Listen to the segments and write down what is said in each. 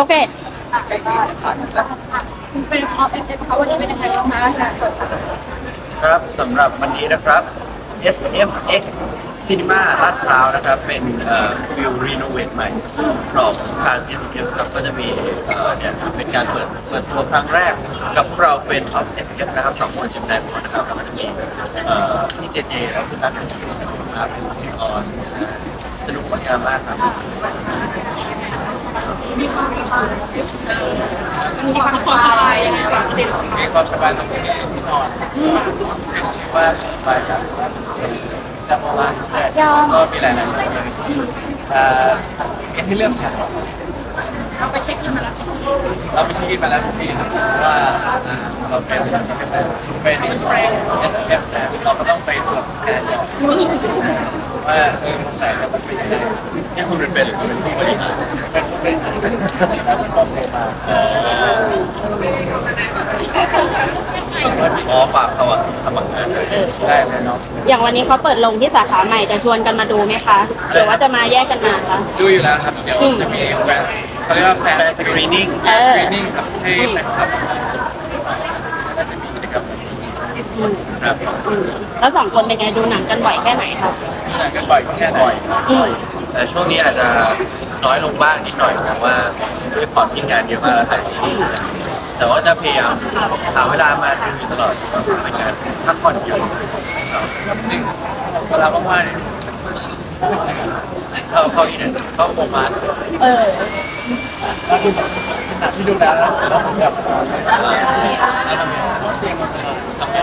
โอเคคุณเป็นออฟเอเอฟเขาวันนี้เป็นยังไงบ้างคะการเปิดสาครับสำหรับวันนี้นะครับ SFX Cinema ลาดพร้าวนะครับ เป็นวิวรีโนเวทใหม่ของทาง SF ครับก็จะมีเนี่ยเป็นการเปิดเปิดตัวครั้งแรก กับพวกเรา Friends of SF นะครับสองคนจำได้หมดนะครับแล้วก็จะมีพี่เจเจและพี่ตั๊กนะครับเป็นซีออนสนุกสนานมากครับ มีความสบายมีความสบายยังไงบ้างมีความสบายตรงที่ที่นอนเป็นชื่อว่าสบายครับจะมาว่ายอมก็มีหลายๆอย่างเลยเอ่อมีให้เลือกสรรเราไปเช็คอินมาแล้วเราไปเช็คอินมาแล้วทุกที่ครับว่าอ่าเราเป็นเป็นเป็น SPF นะเราก็ต้องไปตรวจแทนก่อน ว่าเออตรงไหนเราเป็นยังไงที่คุณเป็นเป็นหรือคุณเป็นผู้บริหารเป็นผู้บริหารถ้าเป็นความเป็นมาอ๋อฝากสมัครสมัครงานได้เลยเนาะอย่างวันนี้เขาเปิดลงที่สาขาใหม่จะชวนกันมาดูไหมคะหรือว่าจะมาแยกกันมาคะดูอยู่แล้วครับเดี๋ยวจะมีแฟนเขาเรียกว่าแฟนแฟนสกรีนิ่งเออสกรีนิ่งครับให้แฟนคลับก็จะมีกิจกรรม อืม ครับอืมแล้วสองคนเป็นไงดูหนังกันบ่อยแค่ไหนคะดูหนังกันบ่อยแค่ไหนบ่อยครับบ่อยแต่ช่วงนี้อาจจะน้อยลงบ้างนิดหน่อยเพราะว่าด้วยความที่งานเยอะมากแล้วถ่ายซีรีส์แต่ว่าจะพยายามหาเวลามาดูอยู่ตลอดเป็นการพักผ่อนเยอะจริงเวลาว่างๆเนี่ยเข้าเข้าอีเดนเข้าโปรมาสเออถ้าดูแบบเป็นหนังที่ดูแล้วแล้วแล้วผมแบบแล้วทำไงเตียงมันทำไง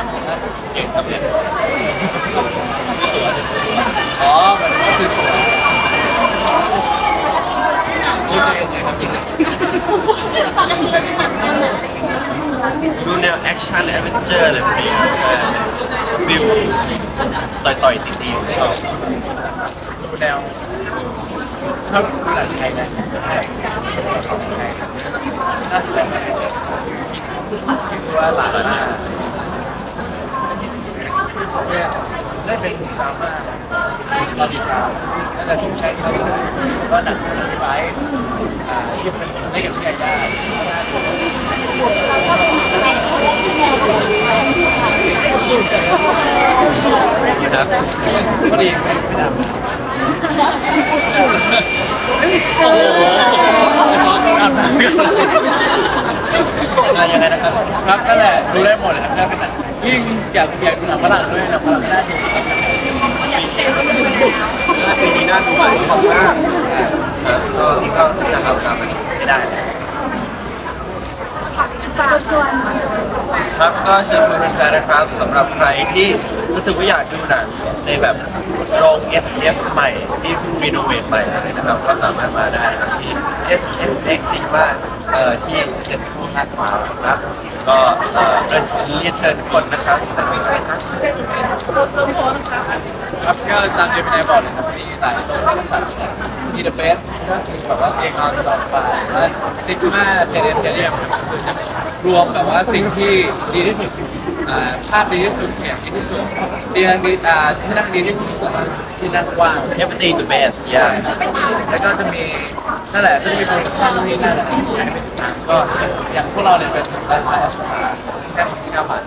เก่งครับเนี่ยอ๋อแบบก็คือตัวนี่จะยังไงครับจริงดูแนวแอคชั่นแอดเวนเจอร์อะไรแบบนี้ใช่วิวต่อยต่อยตีๆชอบดูแนวชอบดูหนังไทยนะน่าสนใจมากคิดว่าหลาน มากได้เป็นดราม่าตอนดีดรานั่นแหละผมใช้คำว่าก็หนังไว้อ่าที่เป็นได้กับพี่ยาย่าครับก็ดีไม่ไม่ดราม่าโอ้โหอาบน้ำกันอะยังไงนะครับ ครับนั่นแหละดูได้หมดเลยครับได้เป็นหนั งยิ่อยากอยากดูหนังฝรั่งด้วยหนังฝรั่งน่าดูครับปีนี้น่าดูใหม่ขอบมากครับก็ก็จะหาเวลามันให้ได้แหละฝากชวนครับก็เชิญชวนแฟนๆนะครับสำหรับใครที่รู้สึกว่าอยากดูหนังในแบบโรง SF ใหม่ที่เพิ่งรีโนเวทใหม่เลยนะครับ ก็สามารถมาได้นะครับที่ SFX Cinema เอ่อที่เซ็นทรัลลาดพร้าวนะครับ ก็เอ่อเรียนเชิญทุกคนนะครับแต่ไม่ใช่ครับครับก็ตามเจมินายบอกเลยครับมีหลายโรงบริษัทมีเดอะเบสคือแบบว่าเองเอาตลอดไปและซิกมาเซเดเซียมคือจะรวมแบบว่าสิ่งที่ดีที่สุด อ่าภาพดีที่สุดเสียงดีที่สุดเตียงดีอ่าที่นั่งดีที่สุดแล้วก็ที่นั่งกว้าง Everything the best yeah แล้วก็จะมีนั่นแหละก็จะมีโปรดักชั่นที่น่าจะใช้เป็นทางก็อย่างพวกเราเนี่ยเป็นไลฟ์สไตล์แค่ที่เก้าบาท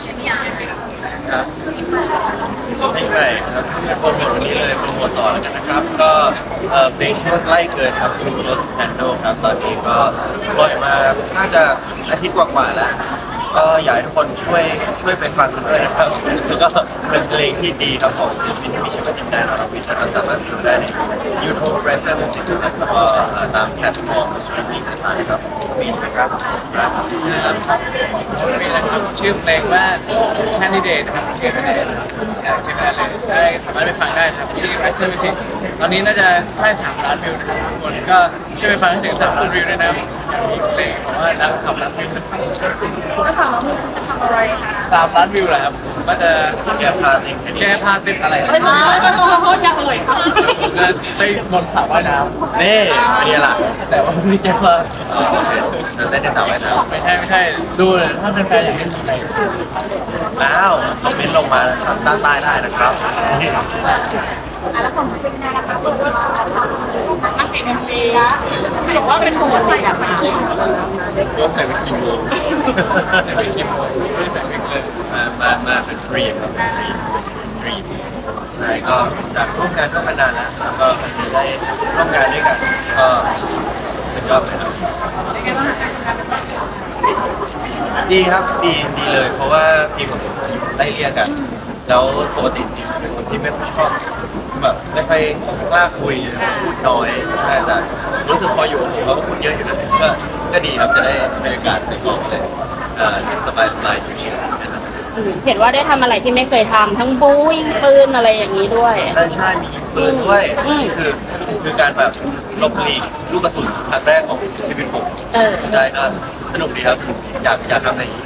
เชมิยาครับไม่ใหม่ครับโปรโมทวันนี้เลยโปรโมทต่อแล้วกันนะครับ ก็ เอ่อเพลงชื่อว่าใกล้เกินครับคุณโรสแอนโดครับ ตอนนี้ก็ปล่อยมาน่าจะอาทิตย์กว่าๆแล้ว ก็อยากให้ทุกคนช่วยช่วยไปฟังกันด้วยนะครับ แล้วก็เป็นเพลงที่ดีครับของศิลปินที่มีชื่อว่าจิมนานาวิทย์นะครับสามารถดูได้ใน YouTube r a c e r Music แล้วก็ตามแพลตฟอร์มสตรีมมิ่งต่างๆครับมีนะครับครับชื่อนะครับ ชื่อเพลงว่า Candidate นะครับเกมเดนจากเจมินาเลยได้สามารถไปฟังได้นะครับที่ r i s e r Music ตอนนี้น่าจะใกล้3ล้านวิวนะครับทุกคนก็ช่วยไปฟังให้ถึง3ล้านวิวด้วยนะมีเพลงบอกว่าดัง3ล้านวิว แล้วฝั่งน้องมีคุณจะ อะไรคะสามล้านวิวแหละครับผมก็จะแกพาเองแค่นี้แก้ผ้าเต้นอะไรไม่ต้องโทษยังเลยค่ะผมจะไปบนสระว่ายน้นี่นี่ล่ะำแต่ว่าไม่แก้ผ้าอ๋อโอเคเราเต้นในสระว่ายน้ไม่ใช่ไม่ใช่ดูเลยถ้าเป็นแฟนๆอยากเล่นอะไรำอ้าวคอมเมนต์ลงมาทางด้านใต้ได้นะครับนักเอกเอ็มวีบอกว่าเป็นคนใส่แบบนี้ก็ใส่เป็นกิโมใส่เป็นคิมไม่ได้ใส่เป็นเลยมามามาเป็นฟรีครับเป็นฟรีฟรีใช่ก็จากร่วมงานก็มานานแล้วแล้วก็ครั้งนี้ได้ร่วมงานด้วยกันก็สุดยอดเลยครับดีครับดีดีเลย เพราะว่าพีกับผมไล่เรียกกัน แล้วปกติจริงๆเป็นคนที่ไม่ค่อยชอบ แบบไม่ค่อยกล้าคุยพูดน้อยใช่แต่รู้สึกพออยู่กับผมเขาก็พูดเยอะอยู่นะก็ก็ดีครับจะได้บรรยากาศในกองเลยเอ่อสบายสบายๆชิวๆนะครับอืมเห็นว่าได้ทำอะไรที่ไม่เคยทำทั้งบู๊ยิงปืนอะไรอย่างนี้ด้วยใช่ใช่มียิงปืนด้วยอืม นี่คือคือการแบบหลบหลีกลูกกระสุนครั้งแรกของชีวิตผมเออใช่ก็สนุกดีครับสนุกดีอยากอยากทำอะไรอีก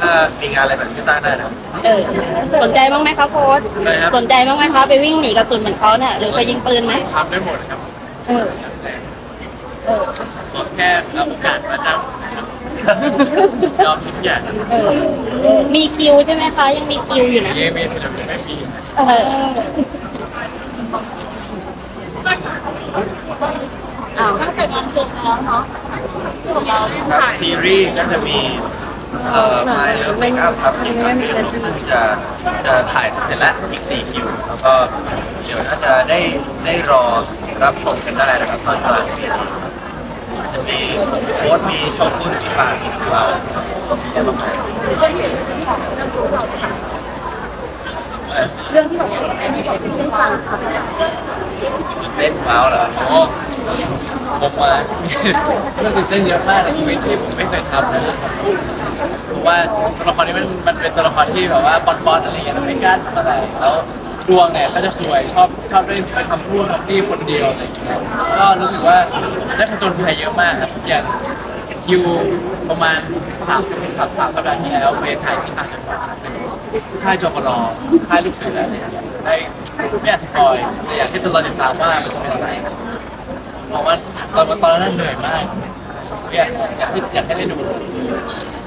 ถ้ามีงานอะไรแบบนี้ก็ตั้งได้นะเออสนใจบ้างไหมคะโค้ชสนใจบ้างไหมคะไปวิ่งหนีกระสุนเหมือนเขาเนี่ยหรือไปยิงปืนไหมทำได้หมดครับเออเออขอแค่เอาโอกาสมาจ้างยอมทุกอย่างเออมีคิวใช่ไหมคะ ยังมีคิวอยู่นะ เยเมนจะไม่มีเอออ้าวตั้งแต่งานเพลงแล้วเนาะของเราครับถ่ายซีรีส์ก็จะมี เอ่อ My Love Make Up ครับทีมงานเรื่องซึ่งจะจะถ่ายเสร็จแล้วอีก4คิวแล้วก็เดี๋ยวน่าจะได้ได้รอรับชมกันได้นะครับตอนกลางปีนี้จะมีโค้ดมีโชกุนมีปานมีเรามีอะไรบ้างไหมเรื่องที่บอกว่าไอ้นี่บอกเป็นเส้นฟังค่ะเล่นเมาส์เหรอโอ้ผมมาเรื่องตื่นเต้นเยอะมากในชีวิตที่ผมไม่เคยทำเลยเพราะ ว่าตัวละครนี้มันมันเป็นตัวละครที่แบบว่าบอลบอลอะไรอย่างเงี้ยมันไม่กล้าทำอะไรแล้วดวงเนี่ยก็จะสวยชอบชอบได้ไปทำพูดทำที่คนเดียวอะไรอย่างเงี้ยก็รู้สึกว่าได้ผจญภัยเยอะมากครับอย่างคิวประมาณสามสิบสามสามสัปดาห์ที่แล้วไปถ่ายที่ต่างจังหวัดเป็นค่ายจปรค่ายลูกเสืออะไรอย่างเงี้ยได้ไม่อยากสปอยแต่อยากให้ตัวเราติดตามว่ามันจะเป็นอะไรบอกว่าตอนตอนนั้นเหนื่อยมากอยากอยากให้อยากให้ได้ดู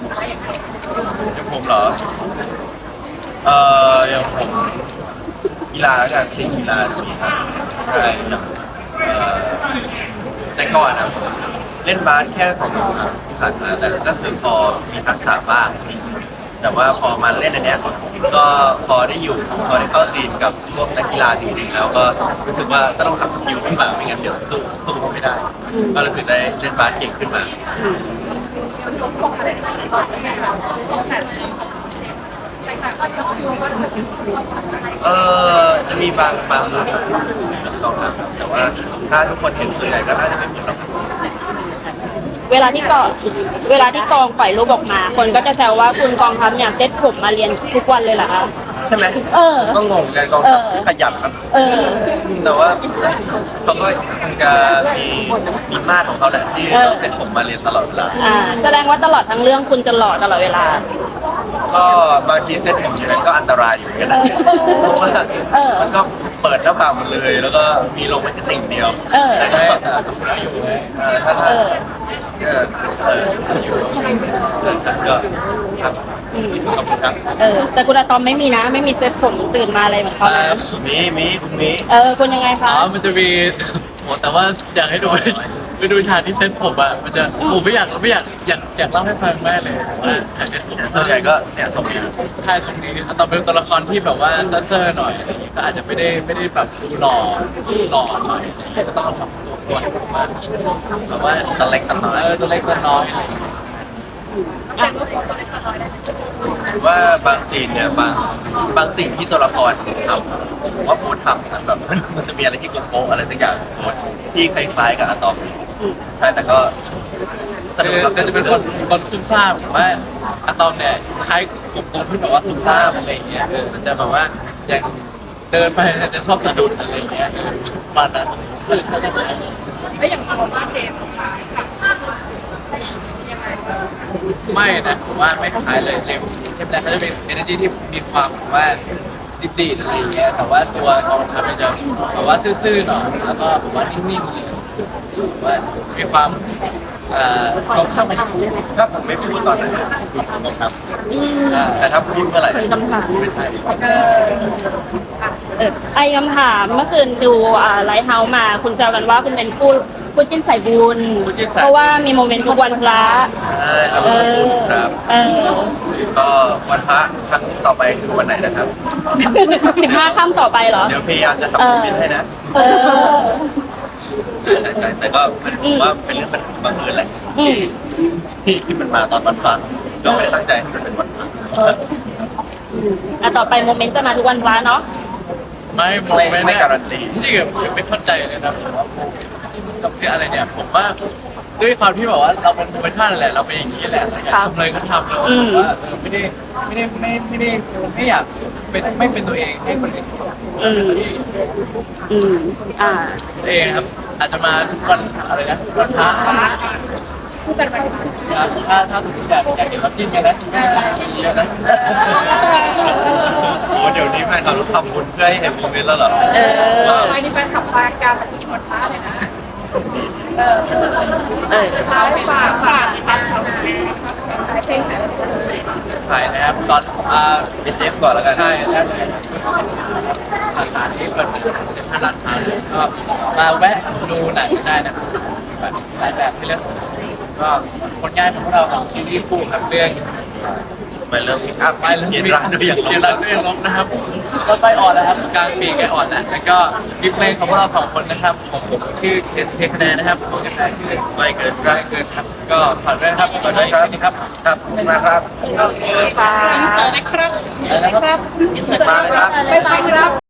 อย่างผมเหรอ เอ่ออย่างผมกีฬาแล้วกันสิ่งกีฬาจะมีครับใช่อย่างเอ่อแต่ก่อนนะผมเล่นบาสแค่สองสามครั้งที่ผ่านมาแต่ก็คือพอมีทักษะบ้าง แต่ว่าพอมาเล่นอันเนี้ยก็พอได้อยู่พอได้เข้าซีนกับพวกนักกีฬาจริงๆ แล้วก็รู้สึกว่าต้องอัพสกิลขึ้นมาไม่งั้นเดี๋ยวสู้สู้เขาไม่ได้ ก็รู้สึกได้เล่นบาสเก่งขึ้นมา เออจะมีบางบางส่วนที่ต้องทำครับแต่ว่าถ้าทุกคนเห็นส่วนใหญ่ก็น่าจะไม่มีหรอกครับเวลาที่กองเวลาที่กองปล่อยรูปออกมา คนก็จะแซวว่าคุณกองทัพเนี่ยเซ็ตผมมาเรียนทุกวันเลยเหรอคะ ใช่ไหมเออ ก็งงกันกองทัพขยันครับ เออ แต่ว่าเขาก็คงจะมีมีมาตรของเขาแหละที่เออต้องเสร็จผมมาเรียนตลอดเวลา อ่า แสดงว่าตลอดทั้งเรื่องคุณจะหล่อตลอดเวลา ก็บางทีเซ็ตผมอย่างนั้นก็อันตรายอยู่เหมือนกันนะเออเพราะว่าเออมันก็เปิดหน้าผากหมดเลย แล้วก็มีลงไปแค่ติ่งเดียวเออ แล้วก็ไม่แบบแต่เราอยู่เลยเออถ้าถ้าเออเออเอออยู่เออก็ครับ อืมขอบคุณครับเออ แต่คุณอะตอมไม่มีนะ ไม่มีเซ็ตผมตื่นมาอะไรเหมือนเขานะมีมีคุณมีเออคุณยังไงอ๋คะอมันจะมีโหแต่ว่าอยากให้ดูไปดูฉากที่เซ็ตผมอะมันจะผมไม่อยากไม่อยากอยากอยากเล่าให้ฟังแม่เลยว่าฉากเซ็ตผมส่วนใหญ่ก็เนี่ยส่งมาใช่ตรงนี้ตอนเป็นตัวละครที่แบบว่าเซอร์ๆหน่อยอะไรอย่างงี้ก็อาจจะไม่ได้ไม่ได้แบบดูหล่อหล่อหน่อยอะไรอย่างงี้ก็ต้องทำตัวตัวให้ผมมากแบบว่าตะเล็กตะน้อยเออตัวเล็กตัวน้อยอะไรอย่างเงี้ย หรือว่าบางซีนเนี่ยบางบางสิ่งที่ตัวละครทำผมว่าโฟร์ทำมันแบบมันจะมีอะไรที่โกงๆอะไรสักอย่างโฟร์ที่คล้ายๆกับอะตอมใช่แต่ก็สนุกครับจะจะเป็นคนคนซุ่มซ่ามผมว่าอะตอมเนี่ยคล้ายกลุ่มคนที่แบบว่าซุ่มซ่ามอะไรอย่างเงี้ยเออมันจะแบบว่าอย่างเดินไปจะชอบสะดุดอะไรอย่างเงี้ยเออมันนั้นคือเขาจะแบบแล้วอย่างของว่าเจมส์ค่ะกับภาพยังไง ไม่นะผมว่าไม่คล้ายเลยเจมเทปแรกเขาจะเป็น energy ที่มีความแบบว่าดีดๆอะไรอย่างเงี้ยแต่ว่าตัวกองทัพมันจะแบบว่าซื่อๆหน่อยแล้วก็แบบว่านิ่งๆเลยแบบว่ามีความเอ่อตรงข้ามกันอยู่ถ้าผมไม่พูดตอนนั้นคุณคงครับอืมแต่ถ้าพูดเมื่อไหร่คำถาม ไม่ใช่เออไอคำถามเมื่อคืนดูไลท์เฮาส์มาคุณแซวกันว่าคุณเป็นคู่ คู่จิ้นสายบุญคู่จิ้นสายบุญ เพราะว่ามีโมเมนต์ทุกวันพระใช่ครับเอขอบอคุณครับเออก็วันพระครั้งต่อไปคือวันไหนนะครับ สิบห้าค่ำต่อไปเหรอ เดี๋ยวพยายามจะทำคอมเมนต์ให้นะเออแต่แต่แต่ก็มันผมว่าเป็นเรื่องบังเอิญแหละอืมที่ที่มันมาตอนวันพระก็ไม่ได้ตั้งใจให้มันเป็นวันพระอะต่อไปโมเมนต์จะมาทุกวันพระเนาะไม่โมไม่เมนต์ไม่เนี่ยการันตีจริงๆผมไม่เข้าใจเลยนะ ผมว่ากับเรื่องอะไรเนี่ยผมว่าด้วยความที่แบบว่าเราเป็นโมเมนท่าแหละเราเป็นอย่างนี้แหละอยากทำเลยก็ทำเลยผมว่าเออไม่ได้ไม่ได้ไม่ไม่ได้ไม่อยากเป็นไม่เป็นตัวเองให้คนอื่นอืมอืมอ่าตัวเองครับอาจจะมาทุกวันอะไรนะทุกวันพระครับถ้าถ้าสมมติอยากอยากเห็นรับจิ้นกันนะเยอะนะโอ้เดี๋ยวนี้แฟนคลับต้องทำบุญเพื่อให้เห็นโมเมนต์แล้วเหรอเออว้าวไอ้นี่แฟนขับปลาการปฏิบัติพระเลยนะ เออเออเอาไปฝากฝากครับขายเพลงขายถ่ายนะครับตอนอ่าเอสเอฟก่อนแล้วกันใช่แล้วสาขานี้เปิดเซ็นทรัลลาดพร้าวก็มาแวะดูหนังได้นะครับแบบหลายแบบให้เลือกก็ผลงานของพวกเราของซีรีส์คู่ครับเรื่อง ไปเริ่มพิกอัพไปเรื่องเขียนรักด้วยอย่างลเขียนงรักด้วยอย่างลบนะครับก็ใกล้ออนแล้วครับกลางปีใกล้ออนแล้วแล้วก็มีเพลงของพวกเราสองคนนะครับของผมชื่อเคสเพคะแนนนะครับของคะแนนคือไม่เกินใกล้เกินครับก็ฝากด้วยนะครับขอบคุณครับครับครับขอบคุณมากครับค่ะนะครับแล้วนะครับมาเลยครับบ๊ายบายครับ